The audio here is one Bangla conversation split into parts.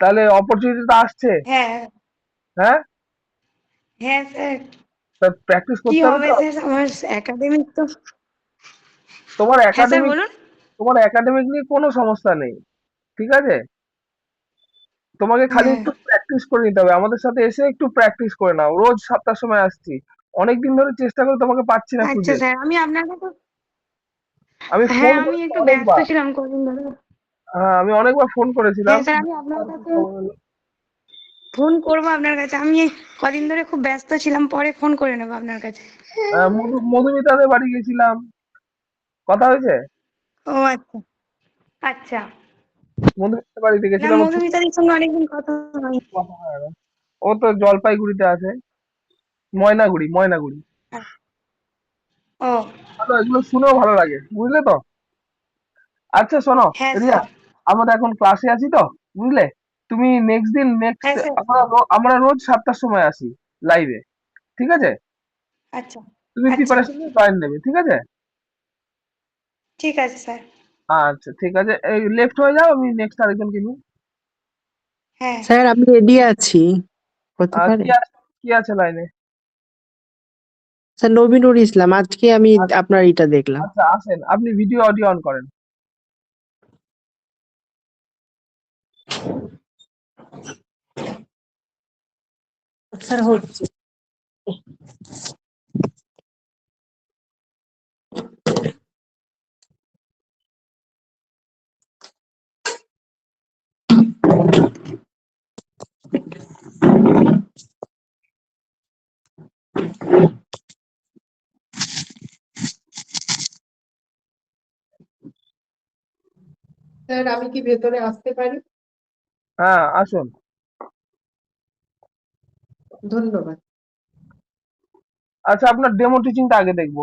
তাহলে অপরচুনিটি তো আসছে। হ্যাঁ। হ্যাঁ? হ্যাঁ স্যার। তা প্র্যাকটিস করতে হবে স্যার? আমার একাডেমিক তো তোমার হ্যাঁ একাডেমিক তোমার একাডেমিক নিয়ে কোনো সমস্যা নেই ঠিক আছে? তোমাকে খালি হ্যাঁ। একটু প্র্যাকটিস করে নিতে হবে। আমাদের সাথে এসে একটু প্র্যাকটিস করে নাও। রোজ সাতটার সময় আসছি। অনেকদিন ধরে চেষ্টা করে তোমাকে পাচ্ছি না আচ্ছা খুঁজে। আমি আপনার আমি হ্যাঁ ফোন আমি একটু ব্যস্ত ছিলাম কদিন ধরে। হ্যাঁ আমি অনেকবার ফোন করেছিলাম। হ্যাঁ স্যার আমি আপনার কাছে ফোন করব আপনার কাছে। আমি কদিন ধরে খুব ব্যস্ত ছিলাম পরে ফোন করে নেব আপনার কাছে। মধু মধুমিতাদের বাড়ি গেছিলাম। কথা হয়েছে? ও আচ্ছা। আচ্ছা। মধুমিতার বাড়িতে গেছিলাম। মধুমিতাদির সঙ্গে অনেকদিন কথা হয় কথা ও তো জলপাইগুড়িতে আছে। ময়নাগুড়ি ময়নাগুড়ি। ও। এগুলো শুনেও ভালো লাগে। বুঝলে তো? আচ্ছা শোনো হ্যাঁ রিয়া আমরা এখন ক্লাসে আছি তো বুঝলে? তুমি নেক্সট দিন নেক্সট হ্যাঁ আমরা আমরা রোজ সাতটার সময় আসি লাইভে ঠিক আছে? আচ্ছা। তুমি আচ্ছা। প্রিপারেশন নিয়ে জয়েন নেবে ঠিক আছে? ঠিক আছে স্যার। আচ্ছা ঠিক আছে। এই লেফট হয়ে যাও আমি নেক্সট আরেকজনকে নিই। হ্যাঁ। স্যার আমি রেডি আছি। হতে পারে। কি আছে কি আছে লাইনে স্যার নবীনুর ইসলাম আজকে আমি আপনার এটা দেখলাম। আচ্ছা আসেন আপনি ভিডিও অডিও অন করেন। স্যার হচ্ছে স্যার আমি কি ভেতরে আসতে পারি? হ্যাঁ আসুন। ধন্যবাদ। আচ্ছা আপনার ডেমো টিচিংটা আগে দেখব।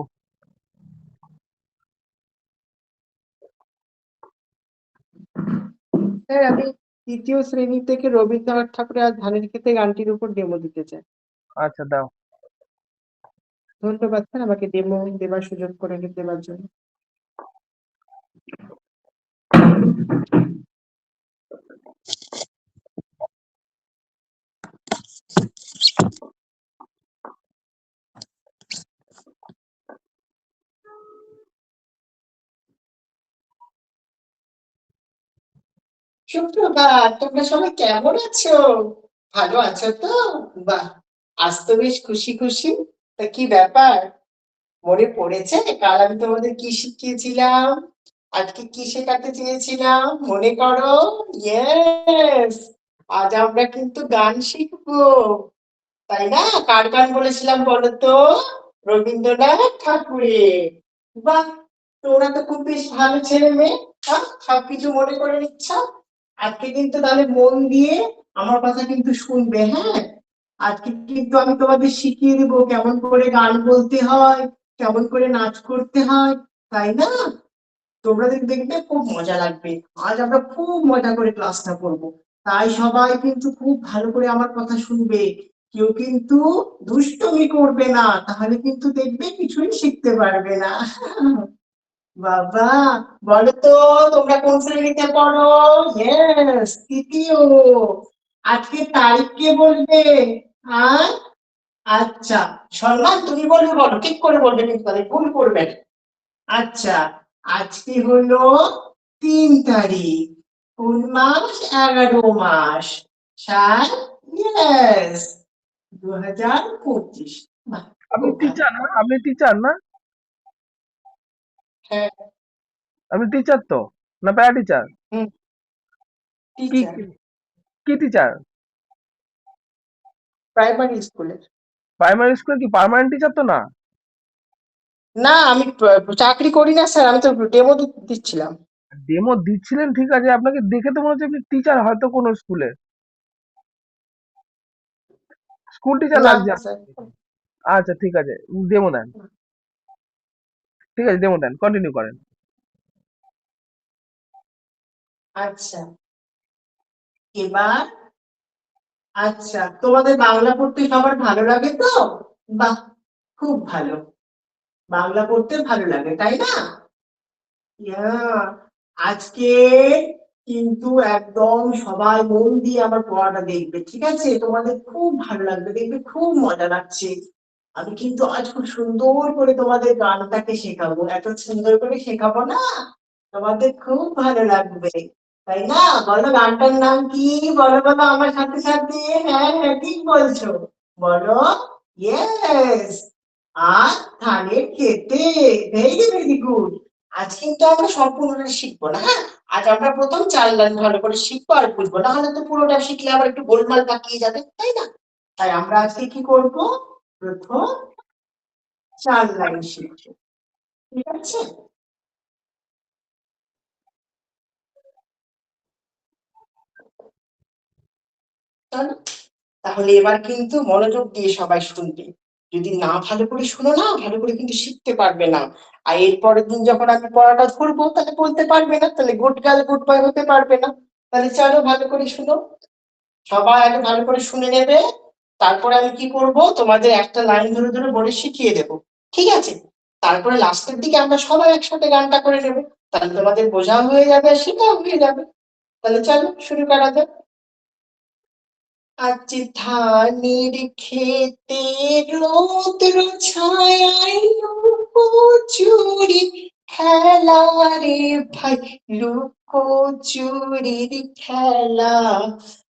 স্যার আমি তৃতীয় শ্রেণি থেকে রবীন্দ্রনাথ ঠাকুরের আর ধানের খেতে গানটির উপর ডেমো দিতে চাই। আচ্ছা দাও। ধন্যবাদ স্যার আমাকে ডেমো দেওয়ার সুযোগ করে দেওয়ার জন্য। সুপ্রভাত তোমরা সবাই কেমন আছো? ভালো আছো তো? বাহ, আজ তো বেশ খুশি খুশি। তা কি ব্যাপার? মনে পড়েছে? কাল আমি তোমাদের কি শিখিয়েছিলাম? আজকে কি শেখাতে চেয়েছিলাম? মনে করো? ইয়েস আজ আমরা কিন্তু গান শিখব। তাই না? কার গান বলেছিলাম বলো তো? রবীন্দ্রনাথ ঠাকুরের। বাহ, তোমরা তো খুব বেশ ভালো ছেলে মেয়ে। সব সবকিছু মনে করে নিচ্ছ? আজকে কিন্তু তাহলে মন দিয়ে আমার কথা কিন্তু শুনবে হ্যাঁ? আজকে কিন্তু আমি তোমাদের শিখিয়ে দেবো কেমন করে গান বলতে হয়, কেমন করে নাচ করতে হয়, তাই না? তোমরা দেখবে খুব মজা লাগবে। আজ আমরা খুব মজা করে ক্লাসটা করব। তাই সবাই কিন্তু খুব ভালো করে আমার কথা শুনবে। কেউ কিন্তু দুষ্টমি করবে না, তাহলে কিন্তু দেখবে কিছুই শিখতে পারবে না। বাবা বলো তো তোমরা কোন শ্রেণীতে পড়ো? ইয়েস তৃতীয় আজকে তারিখ কে বলবে? আর? আচ্ছা সম্মান তুমি বলবে, বলো, ঠিক করে বলবে কিন্তু তাহলে ভুল করবে আচ্ছা আজকে হলো তিন তারিখ, কোন মাস? এগারো মাস। সাত? ইয়েস দু হাজার পঁচিশ। আপনি। টিচার না? আপনি টিচার না? হ্যাঁ। আপনি টিচার তো? না প্যারা টিচার কি টিচার কি টিচার প্রাইমারি স্কুলের প্রাইমারি স্কুলে কি পার্মানেন্ট টিচার তো না? না আমি চাকরি করি না স্যার আমি তো ডেমো দিচ্ছিলাম। ডেমো দিচ্ছিলেন ঠিক আছে আপনাকে দেখে তো মনে হচ্ছে আপনি টিচার হয়তো কোনো স্কুলে স্কুল টিচার লাগছে আচ্ছা ঠিক আছে ডেমো দেন। ঠিক আছে ডেমো দেন কন্টিনিউ করেন। আচ্ছা। এবার আচ্ছা তোমাদের বাংলা পড়তে সবার ভালো লাগে তো? বাহ, খুব ভালো। বাংলা পড়তে ভালো লাগে, তাই না? আজকে কিন্তু একদম সবাই মন দিয়ে আমার পড়াটা দেখবে, ঠিক আছে? তোমাদের খুব ভালো লাগবে, দেখবে খুব মজা লাগছে। আমি কিন্তু আজ খুব সুন্দর করে তোমাদের গানটাকে শেখাবো। এত সুন্দর করে শেখাবো না? তোমাদের খুব ভালো লাগবে, তাই না? বলো গানটার নাম কি? বলো বলো আমার সাথে সাথে। হ্যাঁ হ্যাঁ ঠিক বলছো। বলো ইয়েস আর ধানের খেতে। ভেরি ভেরি গুড আজ কিন্তু আমরা সম্পূর্ণটা শিখব না হ্যাঁ? আজ আমরা প্রথম চার লাইন ভালো করে শিখব আর বুঝব। না হলে তো পুরোটা শিখলে আবার একটু গোলমাল পাকিয়ে যাবে, তাই না? তাই আমরা আজকে কি করব? প্রথম চার লাইন ঠিক আছে? তাহলে এবার কিন্তু মনোযোগ দিয়ে সবাই শুনবে। যদি না ভালো করে শুনো না, ভালো করে কিন্তু শিখতে পারবে না। আর এর পরের দিন যখন আমি পড়াটা ধরবো, তাহলে বলতে পারবে না, তাহলে গুড গার্ল গুড বয় হতে পারবে না। তাহলে চলো ভালো করে শুনো। সবাই আগে ভালো করে শুনে নেবে। তারপরে আমি কি করব? তোমাদের একটা লাইন ধরে ধরে বলে শিখিয়ে দেব। ঠিক আছে? তারপরে লাস্টের দিকে আমরা সবাই একসাথে গানটা করে নেব। তাহলে তোমাদের বোঝাও হয়ে যাবে শেখাও হয়ে যাবে। তাহলে চলো, শুরু করা যাক। আজ ধানের খেতে রোদ্র ছায়ায় লুকোচুরি খেলা রে ভাই লুকোচুরির খেলা।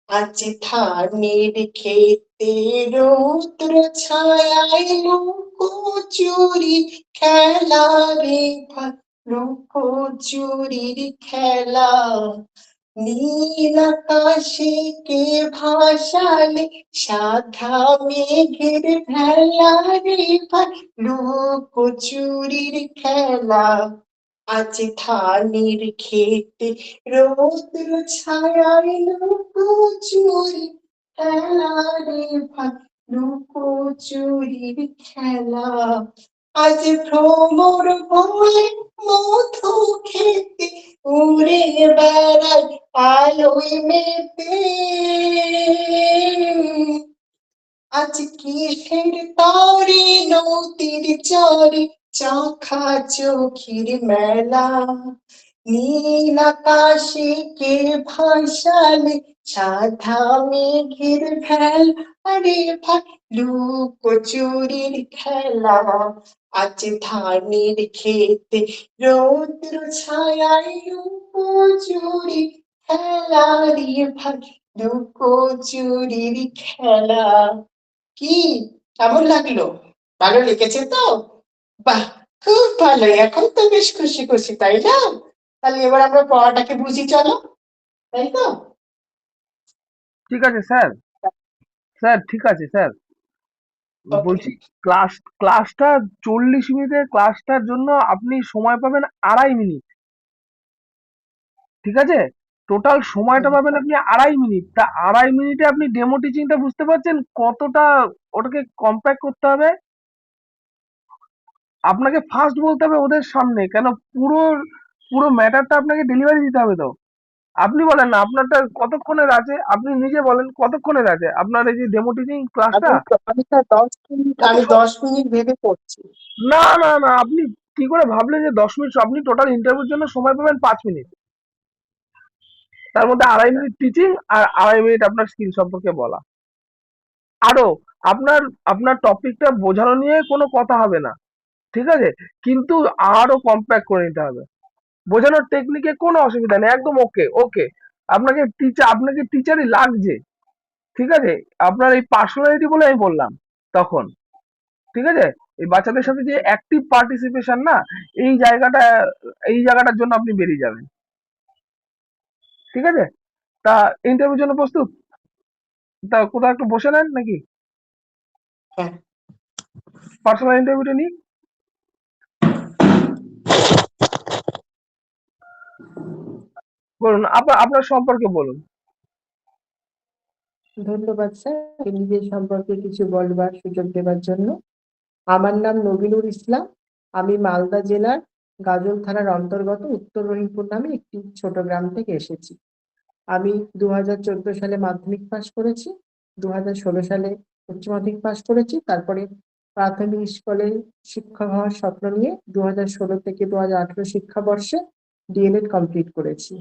আজ ধানের খেতে রোদ্র ছায়ায় লুকোচুরি খেলা রে লুকোচুরির খেলা নীল আকাশে কে ভাসালে সাদা মেঘের ভেলা রে লুকোচুরির খেলা আজ ধানের খেতে রৌদ্র ছায়ায় লুকোচুরি খেলা রে ভাই লুকোচুরির খেলা। আজ ভ্রমর বলে মধু খেতে, উড়ে বেড়াই আলোয় মেতে। আজ কিসের তারে নদীর চরে চাখা চোখের মেলা, নীল আকাশে কে ভাসালে সাদা মেঘের ভেল, আরে ভাই লুকোচুরির খেলা। আজ ধানের খেতে রৌদ্র ছায়ায় লুকোচুরি খেলা রে ভাই লুকোচুরির খেলা। কি, কেমন লাগল? ভালো লেগেছে তো? বাহ খুব ভালো। এখন তো বেশ খুশি খুশি তাই না? তাহলে এবার আমরা পড়াটাকে বুঝি চলো। তাই তো? ঠিক আছে স্যার। স্যার ঠিক আছে স্যার। বলছি ক্লাস ক্লাসটা চল্লিশ মিনিটের ক্লাসটার জন্য আপনি সময় পাবেন আড়াই মিনিট। ঠিক আছে? টোটাল সময়টা পাবেন আপনি আড়াই মিনিট। তা আড়াই মিনিটে আপনি ডেমো টিচিংটা বুঝতে পারছেন কতটা ওটাকে কম্প্যাক্ট করতে হবে? আপনাকে ফার্স্ট বলতে হবে ওদের সামনে কেন পুরো পুরো ম্যাটারটা আপনাকে ডেলিভারি দিতে হবে তো। আপনি বলেন না আপনারটা কতক্ষণের আছে? আপনি নিজে বলেন কতক্ষণের আছে? আপনার এই যে ডেমো টিচিং ক্লাসটা আমি আমি দশ মিনিট আমি দশ মিনিট ভেবে পড়ছি না না না আপনি কি করে ভাবলেন যে দশ মিনিট আপনি টোটাল ইন্টারভিউর জন্য সময় পাবেন পাঁচ মিনিট। তার মধ্যে আড়াই মিনিট টিচিং আর আড়াই মিনিট আপনার স্কিল সম্পর্কে বলা। আরও আপনার আপনার টপিকটা বোঝানো নিয়ে কোনো কথা হবে না। ঠিক আছে? কিন্তু আরও কম্প্যাক্ট করে নিতে হবে। বোঝানোর টেকনিকে কোনো অসুবিধা নেই একদম ওকে ওকে আপনাকে টিচার আপনাকে টিচারই লাগছে ঠিক আছে? আপনার এই পার্সোনালিটি বলে আমি বললাম তখন ঠিক আছে? এই বাচ্চাদের সাথে যে অ্যাক্টিভ পার্টিসিপেশন না এই জায়গাটা এই জায়গাটার জন্য আপনি বেরিয়ে যাবেন। ঠিক আছে? তা ইন্টারভিউর জন্য প্রস্তুত? তা কোথাও একটু বসে নেন নাকি? হ্যাঁ। পার্সোনাল ইন্টারভিউটা নিই? বলুন আপনার সম্পর্কে বলুন। ধন্যবাদ, স্যার। নিজের সম্পর্কে কিছু বলবার সুযোগ দেওয়ার জন্য। আমার নাম নবীনুর ইসলাম। আমি মালদা জেলার গাজল থানার অন্তর্গত উত্তর রহিমপুর নামে একটি ছোট গ্রাম থেকে এসেছি। আমি দু হাজার চোদ্দ সালে মাধ্যমিক পাশ করেছি দু হাজার ষোলো সালে উচ্চ মাধ্যমিক পাশ করেছি, তারপরে প্রাথমিক স্কুলে শিক্ষক হওয়ার স্বপ্ন নিয়ে দু হাজার ষোলো থেকে দু হাজার আঠারো শিক্ষাবর্ষে ডিএলএড কমপ্লিট করেছি।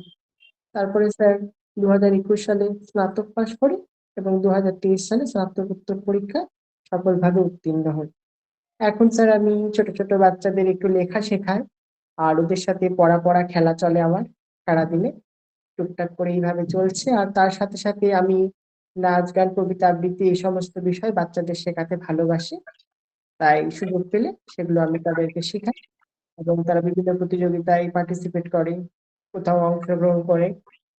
তারপরে স্যার দু হাজার একুশ সালে স্নাতক পাশ করি এবং দু হাজার তেইশ সালে স্নাতকোত্তর পরীক্ষা সফলভাবে উত্তীর্ণ হই। এখন স্যার আমি ছোট ছোট বাচ্চাদের একটু লেখা শেখাই আর ওদের সাথে পড়া পড়া খেলা চলে আমার সারাদিনে। টুকটাক করে এইভাবে চলছে আর তার সাথে সাথে আমি নাচ, গান, কবিতা, আবৃত্তি এই সমস্ত বিষয় বাচ্চাদের শেখাতে ভালোবাসি। তাই সুযোগ পেলে সেগুলো আমি তাদেরকে শেখাই এবং তারা বিভিন্ন প্রতিযোগিতায় পার্টিসিপেট করে। কোথাও অংশগ্রহণ করে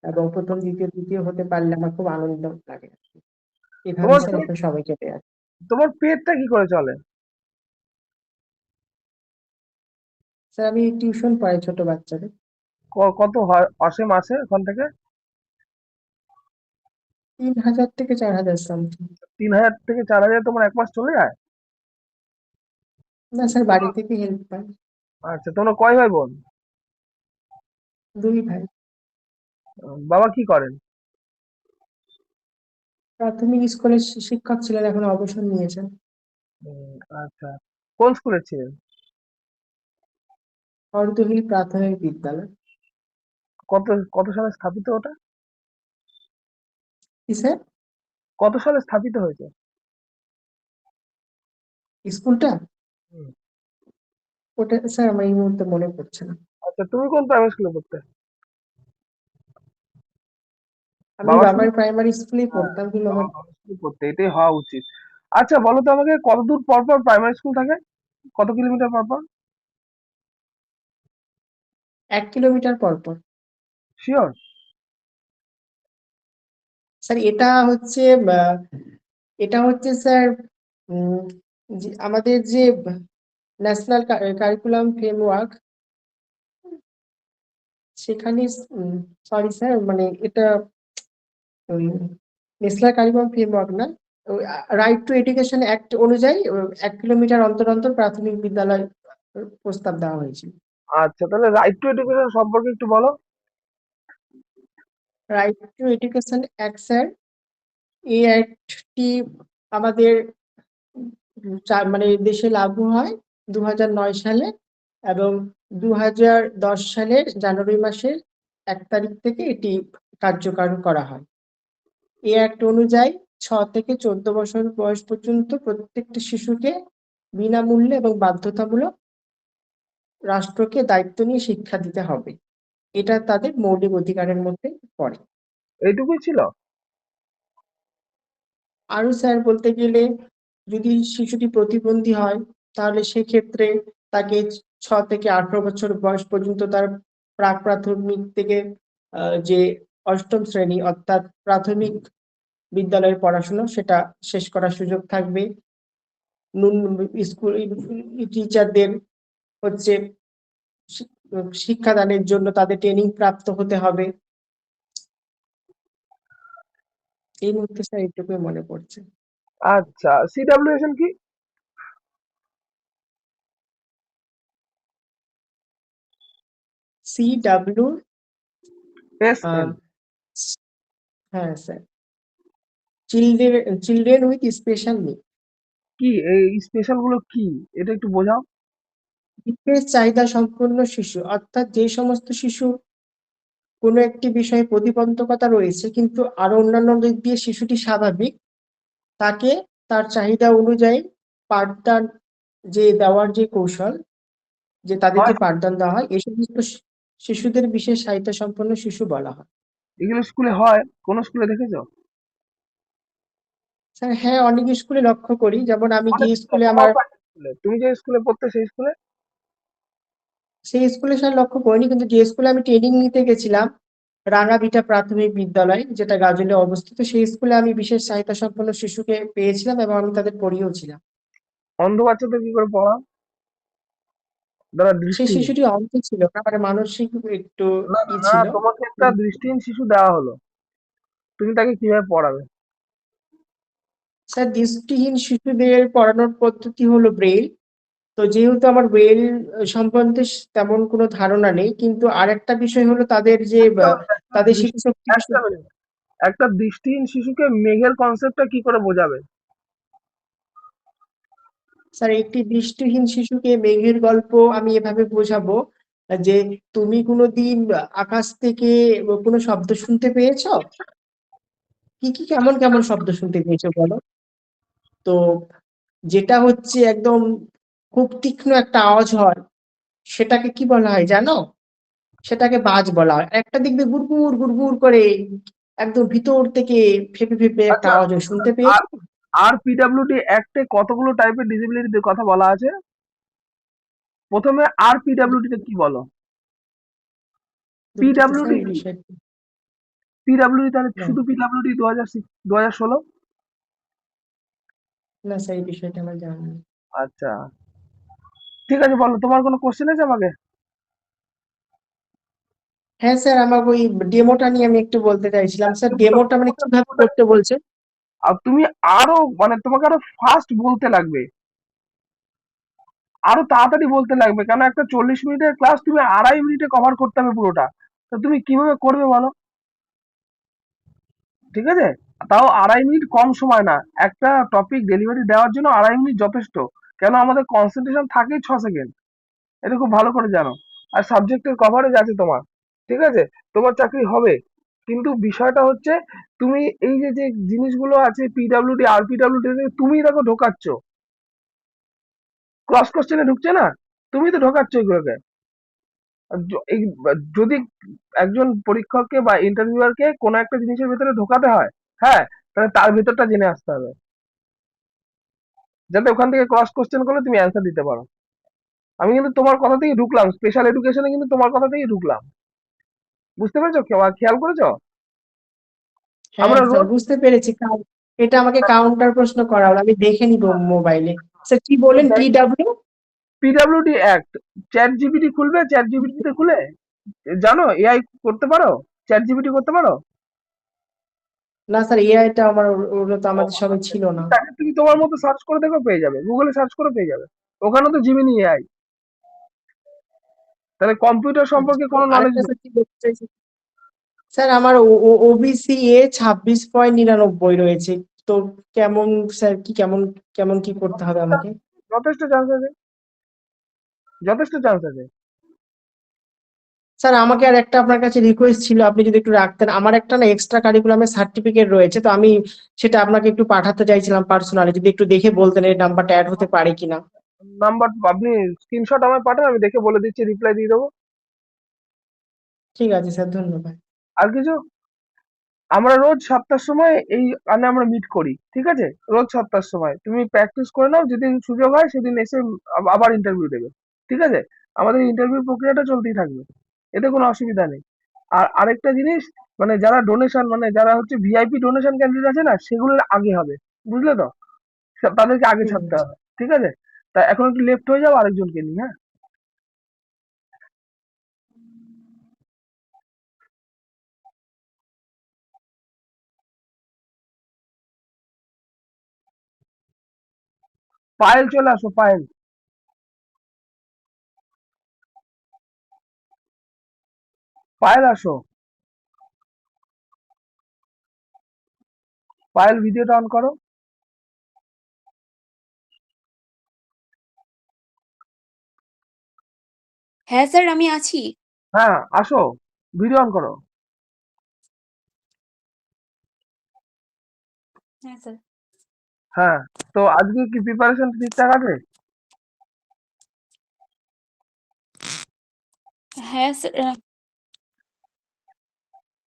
এবং প্রথম দ্বিতীয় তৃতীয় হতে পারলে আমার খুব আনন্দ লাগে। এভাবে সময় কেটে যাচ্ছে তোমার পেটটা কি করে চলে? স্যার আমি টিউশন পড়াই ছোট বাচ্চাদের। কত হয়? আসে মাসে ওখান থেকে? তিন হাজার থেকে চার হাজার সামথিং তিন হাজার থেকে চার হাজার তোমার এক মাস চলে যায়? না স্যার বাড়ি থেকে হেল্প পাই। আচ্ছা তোমরা কয় ভাই বোন? দুই ভাই। বাবা কি করেন? প্রাথমিক স্কুলের শিক্ষক ছিলেন এখন অবসর নিয়েছেন। আচ্ছা। কোন স্কুলে ছিলেন? অর্ধহিল প্রাথমিক বিদ্যালয়। কত কত সালে স্থাপিত ওটা? কত সালে স্থাপিত হয়েছে? স্কুলটা। ওটা স্যার আমার এই মুহূর্তে মনে পড়ছে না। আচ্ছা তুমি কোন প্রাইমারি স্কুলে পড়তে? আমি বাবার প্রাইমারি স্কুলেই পড়তাম কিন্তু আমার পড়তে এটাই হওয়া উচিত। আচ্ছা বলো তো আমাকে কত দূর পর পর প্রাইমারি স্কুল থাকে? কত কিলোমিটার পর পর এক কিলোমিটার পর পর শিওর স্যার এটা হচ্ছে আহ, এটা হচ্ছে স্যার উম, যে আমাদের যে ন্যাশনাল কারিকুলাম ফ্রেমওয়ার্ক সেখানে সরি স্যার মানে এটা ন্যাশনাল কারিকুলাম ফ্রেমওয়ার্ক না? রাইট টু এডুকেশন অ্যাক্ট অনুযায়ী এক কিলোমিটার অন্তর অন্তর প্রাথমিক বিদ্যালয় প্রস্তাব দেওয়া হয়েছে। আচ্ছা তাহলে রাইট টু এডুকেশন সম্পর্কে একটু বলো। Right to education act sir এই অ্যাক্টটি আমাদের মানে দেশে লাগু হয় দু নয় সালে এবং দু দশ সালের জানুয়ারি মাসের এক তারিখ থেকে এটি কার্যকর করা হয়। এই অ্যাক্ট অনুযায়ী ছ থেকে চোদ্দ বছর বয়স পর্যন্ত প্রত্যেকটি শিশুকে বিনামূল্যে এবং বাধ্যতামূলক রাষ্ট্রকে দায়িত্ব নিয়ে শিক্ষা দিতে হবে। এটা তাদের মৌলিক অধিকারের মধ্যে পড়ে। এইটুকুই ছিল? আরও স্যার বলতে গেলে যদি শিশুটি প্রতিবন্ধী হয় তাহলে সেক্ষেত্রে তাকে ছ থেকে আঠারো বছর বয়স পর্যন্ত তার প্রাক প্রাথমিক থেকে যে অষ্টম শ্রেণি অর্থাৎ প্রাথমিক বিদ্যালয়ের পড়াশোনা সেটা শেষ করার সুযোগ থাকবে। নুন স্কুল টিচারদের হচ্ছে শিক্ষাদানের জন্য তাদের ট্রেনিং প্রাপ্ত হতে হবে। এই মুহূর্তে স্যার এইটুকুই মনে পড়ছে। আচ্ছা সিডাব্লিউএসএন কি? সি ডাব্লিউ এস এন হ্যাঁ sir children children with special need কি? এই স্পেশালগুলো কি? এটা একটু বোঝাও। বিশেষ চাহিদা সম্পন্ন শিশু অর্থাৎ যে সমস্ত শিশু কোনো একটি বিষয়ে প্রতিবন্ধকতা রয়েছে কিন্তু আরও অন্যান্য দিক দিয়ে শিশুটি স্বাভাবিক তাকে তার চাহিদা অনুযায়ী পাঠদান যে দেওয়ার যে কৌশল যে তাদেরকে পাঠদান দেওয়া হয় এই সমস্ত শিশুদের বিশেষ চাহিদা সম্পন্ন শিশু বলা হয়। এগুলো স্কুলে হয়? কোন স্কুলে দেখেছ? স্যার হ্যাঁ অনেক স্কুলে লক্ষ্য করি। যেমন আমি যে স্কুলে আমার তুমি যে স্কুলে পড়তে সেই স্কুলে? সেই স্কুলে স্যার লক্ষ্য করিনি কিন্তু যে স্কুলে আমি ট্রেনিং নিতে গেছিলাম রাঙাবিটা প্রাথমিক বিদ্যালয় যেটা গাজলে অবস্থিত সেই স্কুলে আমি বিশেষ চাহিদা সম্পন্ন শিশুকে পেয়েছিলাম এবং আমি তাদের পড়িয়েও ছিলাম। অন্ধ বাচ্চাদের কি করে পড়াও? যারা সেই দৃষ্টি শিশুটি অন্ধ ছিল না মানে মানসিক একটু না ই না, ছিল। তোমাকে একটা দৃষ্টিহীন শিশু দেওয়া হলো। তুমি তাকে কীভাবে পড়াবে? স্যার দৃষ্টিহীন শিশুদের পড়ানোর পদ্ধতি হলো ব্রেইল। তো যেহেতু আমার ব্রেইল সম্বন্ধে তেমন কোনো ধারণা নেই কিন্তু আরেকটা বিষয় হলো তাদের যে আহ, তাদের শিক্ষাশক্তি একটা minute। একটা দৃষ্টিহীন শিশুকে মেঘের কনসেপ্টটা কি করে বোঝাবে? স্যার একটি দৃষ্টিহীন শিশুকে মেঘের গল্প আমি এভাবে বোঝাবো যে তুমি কোনোদিন আকাশ থেকে কোনো শব্দ শুনতে পেয়েছ? কি কি কেমন কেমন শব্দ শুনতে পেয়েছ বলো? তো যেটা হচ্ছে একদম খুব তীক্ষ্ণ একটা আওয়াজ হয় সেটাকে কি বলা হয় জানো? সেটাকে বাজ বলা হয়। একটা দেখবে গুড়গুড় গুড়গুড় করে একদম ভিতর থেকে ফেপে ফেপে একটা আচ্ছা, আওয়াজ শুনতে পেয়েছ? আর পিডাব্লিউডি অ্যাক্টে কতগুলো টাইপের ডিসেবিলিটির কথা বলা আছে? প্রথমে আর পিডাব্লিউডি তে কি বলো? এই পিডাব্লিউডি তাহলে শুধু পিডাব্লিউডি দু হাজার দু হাজার ষোলো? না স্যার এই বিষয়টা আমার জানা নেই। আচ্ছা। ঠিক আছে বলো তোমার কোনো কোশ্চেন আছে আমাকে? হ্যাঁ স্যার আমার ওই ডেমোটা নিয়ে আমি একটু বলতে চাইছিলাম। স্যার ডেমোটা মানে কীভাবে করতে বলছে? আর তুমি আরও মানে তোমাকে আরও ফাস্ট বলতে লাগবে। আরও তাড়াতাড়ি বলতে লাগবে, কেন একটা চল্লিশ মিনিটের ক্লাস তুমি আড়াই মিনিটে কভার করতে হবে পুরোটা। তো তুমি কীভাবে করবে বলো? ঠিক আছে? তাও আড়াই মিনিট কম সময় না। একটা টপিক ডেলিভারি দেওয়ার জন্য আড়াই মিনিট যথেষ্ট। কেন আমাদের কনসেন্ট্রেশন থাকেই ছ সেকেন্ড এটা খুব ভালো করে জানো। আর সাবজেক্টের কভারেজ আছে তোমার। ঠিক আছে? তোমার চাকরি হবে। কিন্তু বিষয়টা হচ্ছে তুমি এই যে যে জিনিসগুলো আছে পিডাব্লিউডি আর পিডাব্লিউডি তুমি দেখো ঢোকাচ্ছ। ক্রস কোশ্চেনে ঢুকছে না? তুমি তো ঢোকাচ্ছ এগুলোকে। যদি একজন পরীক্ষককে বা ইন্টারভিউয়ারকে কোনো একটা জিনিসের ভেতরে ঢোকাতে হয় হ্যাঁ তাহলে তার ভেতরটা জেনে আসতে হবে। যাতে ওখান থেকে ক্রস কোশ্চেন করলে তুমি অ্যান্সার দিতে পারো। আমি কিন্তু তোমার কথা থেকে ঢুকলাম। স্পেশাল এডুকেশনে কিন্তু তোমার কথা থেকে ঢুকলাম। বুঝতে পেরেছ? খেয়া- খেয়াল করেছ? হ্যাঁ আমরা বুঝতে পেরেছি। এটা আমাকে কাউন্টার প্রশ্ন করা হলো আমি দেখে নিব মোবাইলে স্যার কি বলেন? PW PWD act chat GPT খুলবে? চ্যাট জিপিটিতে খুলে? জানো এআই করতে পারো? চ্যাট জিপিটি করতে পারো? না স্যার এআইটা আমার ওগুলো তো আমাদের সবাই ছিল না। তুমি তোমার মতো সার্চ করে দেখো পেয়ে যাবে। গুগলে সার্চ করে পেয়ে যাবে। ওখানে তো জিমিনি এআই তাহলে কম্পিউটার সম্পর্কে কোনো নলেজ স্যার আমার ওবিসি এ ছাব্বিশ পয়েন্ট নিরানব্বই রয়েছে। তো কেমন স্যার কি কেমন কেমন কি করতে হবে আমাকে? যথেষ্ট চান্স আছে। যথেষ্ট চান্স আছে। স্যার আমাকে আর একটা আপনার কাছে রিকোয়েস্ট ছিল আপনি যদি একটু রাখতেন। আমার একটা না এক্সট্রা কারিকুলামের সার্টিফিকেট রয়েছে তো আমি সেটা আপনাকে একটু পাঠাতে চাইছিলাম পার্সোনালি যদি একটু দেখে বলতেন এই নাম্বারটা অ্যাড হতে পারে কিনা। নাম্বার আপনি স্ক্রিনশট আমায় পাঠান আমি দেখে বলে দিচ্ছি রিপ্লাই দিয়ে দেবো। ঠিক আছে স্যার ধন্যবাদ। আর কিছু? আমরা রোজ সাতটার সময় এই কানে আমরা মিট করি ঠিক আছে? রোজ সাতটার সময়। তুমি প্র্যাকটিস করে নাও যেদিন সুযোগ হয় সেদিন এসে আবার ইন্টারভিউ দেবে ঠিক আছে? আমাদের ইন্টারভিউ প্রক্রিয়াটা চলতেই থাকবে এতে কোনো অসুবিধা নেই। আর আরেকটা জিনিস মানে যারা ডোনেশন মানে যারা হচ্ছে ভিআইপি ডোনেশন ক্যান্ডিডেট আছে না সেগুলোর আগে হবে বুঝলে তো? তাদেরকে আগে ছাড়তে হবে ঠিক আছে? তা এখন একটু লেফট হয়ে যাও আরেকজনকে নিয়ে হ্যাঁ? পায়েল চলে আসো, পায়েল। পায়েল আসো। পায়েল ভিডিওটা অন করো। হ্যাঁ স্যার আমি আছি। হ্যাঁ আসো। ভিডিও অন করো। হ্যাঁ স্যার। হ্যাঁ তো আজকে কি প্রিপারেশন ঠিকঠাক আছে? হ্যাঁ স্যার